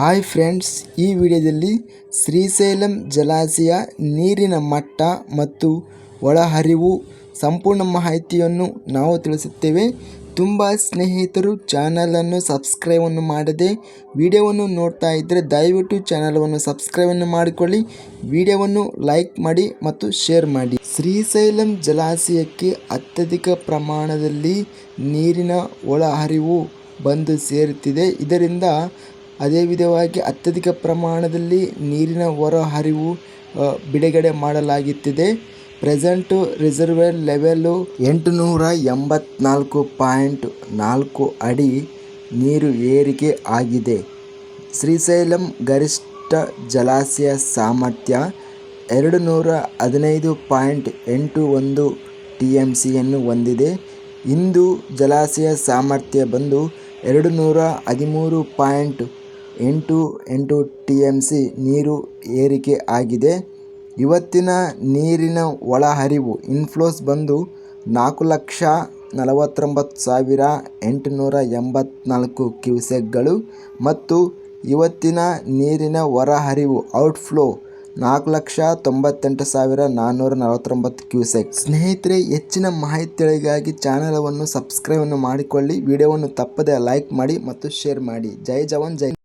Hi friends, ಈ ವಿಡಿಯೋದಲ್ಲಿ ಶ್ರೀಶೈಲಂ ಜಲಾಶಯ, ನೀರಿನ ಮಟ್ಟ ಮತ್ತು ಒಳಹರಿವು ಸಂಪೂರ್ಣ ಮಾಹಿತಿಯನ್ನು ನಾವು ತಿಳಿಸುತ್ತೇವೆ. ತುಂಬ ಸ್ನೇಹಿತರು ಚಾನಲನ್ನು ಸಬ್ಸ್ಕ್ರೈಬನ್ನು ಮಾಡದೆ ವಿಡಿಯೋವನ್ನು ನೋಡ್ತಾ ಇದ್ದರೆ ದಯವಿಟ್ಟು ಚಾನಲನ್ನು ಸಬ್ಸ್ಕ್ರೈಬನ್ನು ಮಾಡಿಕೊಳ್ಳಿ, ವಿಡಿಯೋವನ್ನು ಲೈಕ್ ಮಾಡಿ ಮತ್ತು ಶೇರ್ ಮಾಡಿ. ಶ್ರೀಶೈಲಂ ಜಲಾಶಯಕ್ಕೆ ಅತ್ಯಧಿಕ ಪ್ರಮಾಣದಲ್ಲಿ ನೀರಿನ ಒಳಹರಿವು ಬಂದು ಸೇರುತ್ತಿದೆ. ಇದರಿಂದ ಅದೇ ವಿಧವಾಗಿ ಅತ್ಯಧಿಕ ಪ್ರಮಾಣದಲ್ಲಿ ನೀರಿನ ಹೊರಹರಿವು ಹರಿವು ಬಿಡುಗಡೆ ಮಾಡಲಾಗುತ್ತಿದೆ. ಪ್ರೆಸೆಂಟು ರಿಸರ್ವೇರ್ ಲೆವೆಲ್ಲು ಎಂಟುನೂರ ಎಂಬತ್ನಾಲ್ಕು ಪಾಯಿಂಟ್ ನಾಲ್ಕು ಅಡಿ ನೀರು ಏರಿಕೆ ಆಗಿದೆ. ಶ್ರೀಶೈಲಂ ಗರಿಷ್ಠ ಜಲಾಶಯ ಸಾಮರ್ಥ್ಯ ಎರಡು ನೂರ ಹದಿನೈದು ಪಾಯಿಂಟ್ ಎಂಟು ಒಂದು ಟಿ ಎಂ ಸಿಯನ್ನು ಹೊಂದಿದೆ. ಇಂದು ಜಲಾಶಯ ಸಾಮರ್ಥ್ಯ ಬಂದು ಎರಡು ನೂರ ಹದಿಮೂರು ಪಾಯಿಂಟ್ ಎಂಟು ಎಂಟು ಟಿ ಎಂ ಸಿ ನೀರು ಏರಿಕೆ ಆಗಿದೆ. ಇವತ್ತಿನ ನೀರಿನ ಒಳಹರಿವು ಇನ್ಫ್ಲೋಸ್ ಬಂದು ನಾಲ್ಕು ಲಕ್ಷ ನಲವತ್ತೊಂಬತ್ತು ಸಾವಿರ ಎಂಟುನೂರ ಎಂಬತ್ನಾಲ್ಕು ಕ್ಯೂಸೆಕ್ಗಳು ಮತ್ತು ಇವತ್ತಿನ ನೀರಿನ ಹೊರಹರಿವು ಔಟ್ಫ್ಲೋ ನಾಲ್ಕು ಲಕ್ಷ ತೊಂಬತ್ತೆಂಟು ಸಾವಿರ ನಾನ್ನೂರ ನಲವತ್ತೊಂಬತ್ತು ಕ್ಯೂಸೆಕ್. ಸ್ನೇಹಿತರೆ, ಹೆಚ್ಚಿನ ಮಾಹಿತಿಗಳಿಗಾಗಿ ಚಾನಲವನ್ನು ಸಬ್ಸ್ಕ್ರೈಬನ್ನು ಮಾಡಿಕೊಳ್ಳಿ. ವಿಡಿಯೋವನ್ನು ತಪ್ಪದೆ ಲೈಕ್ ಮಾಡಿ ಮತ್ತು ಶೇರ್ ಮಾಡಿ. ಜೈ ಜವಾನ್, ಜೈ